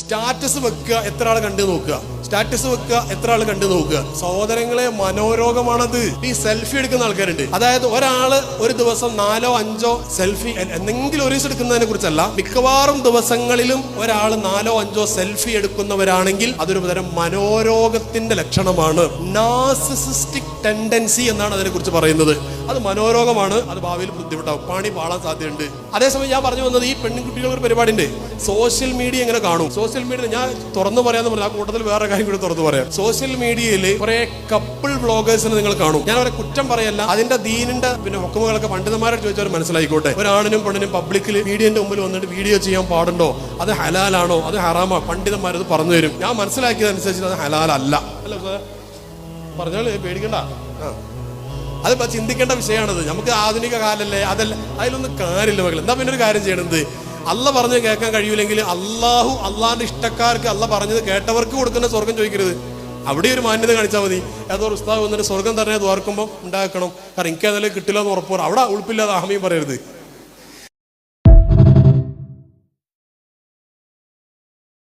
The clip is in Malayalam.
സ്റ്റാറ്റസ് വെക്കുക എത്ര ആൾ കണ്ടു നോക്കുക. സ്റ്റാറ്റസ് വെക്കുക എത്ര ആൾ കണ്ടു നോക്കുക. സഹോദരങ്ങളെ മനോരോഗമാണത്. ഈ സെൽഫി എടുക്കുന്ന ആൾക്കാരുണ്ട്. അതായത് ഒരാൾ ഒരു ദിവസം നാലോ അഞ്ചോ സെൽഫി എന്തെങ്കിലും ഒരു ദിവസം എടുക്കുന്നതിനെ കുറിച്ചല്ല. മിക്കവാറും ദിവസങ്ങളിലും ഒരാൾ നാലോ അഞ്ചോ സെൽഫി എടുക്കുന്നവരാണെങ്കിൽ അതൊരു തരം മനോരോഗത്തിന്റെ ലക്ഷണമാണ്. നാസിസിസ്റ്റിക് ടെൻഡൻസി എന്നാണ് അതിനെ കുറിച്ച് പറയുന്നത്. അത് മനോരോഗമാണ് അത് ഭാവിയിൽ ബുദ്ധിമുട്ടാവും. പണി പാളാൻ സാധ്യതയുണ്ട്. അതേസമയം ഞാൻ പറഞ്ഞു വന്നത് ഈ പെൺകുട്ടികളുടെ ഒരു പരിപാടി സോഷ്യൽ മീഡിയ എങ്ങനെ കാണും. സോഷ്യൽ മീഡിയ ഞാൻ തുറന്നു പറയാന്ന് പറഞ്ഞു ആ കൂട്ടത്തിൽ വേറെ കാര്യം കൂടി തുറന്നു പറയാം. സോഷ്യൽ മീഡിയയിൽ കുറെ കപ്പിൾ വ്ളോഗേഴ്സിനെ നിങ്ങൾ കാണും. ഞാൻ അവരെ കുറ്റം പറയല്ല. അതിന്റെ ദീനിന്റെ പിന്നെ ഹുക്കുമുകളൊക്കെ പണ്ഡിതന്മാരോട് ചോദിച്ചവർ മനസ്സിലായിക്കോട്ടെ. ഒരാണിനും പെണ്ണിനും പബ്ലിക്കിൽ മീഡിയന്റെ മുമ്പിൽ വന്നിട്ട് വീഡിയോ ചെയ്യാൻ പാടുണ്ടോ? അത് ഹലാലാണോ? അത് ഹറാമോ പണ്ഡിതന്മാരത് പറഞ്ഞു തരും. ഞാൻ മനസ്സിലാക്കിയതനുസരിച്ച് അത് ഹലാലല്ല. അല്ല പറഞ്ഞോളൂ പേടിക്കണ്ട. ആ. ചിന്തിക്കേണ്ട വിഷയമാണത് നമുക്ക് ആധുനിക കാലല്ലേ? അതല്ല അതിലൊന്നും കാര്യമില്ല മകൾ എന്താ പിന്നെ ഒരു കാര്യം ചെയ്യണത്? അല്ല പറഞ്ഞ് കേൾക്കാൻ കഴിയൂലെങ്കിൽ അള്ളാഹു അള്ളാഹിന്റെ ഇഷ്ടക്കാർക്ക് അല്ല പറഞ്ഞത് കേട്ടവർക്ക് കൊടുക്കുന്ന സ്വർഗം ചോദിക്കരുത്. അവിടെ ഒരു മാന്യത കാണിച്ചാൽ മതി. ഏതോ ഉസ്താവ് വന്നിട്ട് സ്വർഗം തന്നെ തോർക്കുമ്പോൾ ഉണ്ടാക്കണം. കാരണം എനിക്ക് അതിൽ കിട്ടില്ല എന്ന് ഉറപ്പ്. അവിടെ ഉൾപ്പില്ലാതെ അഹമയും പറയരുത്.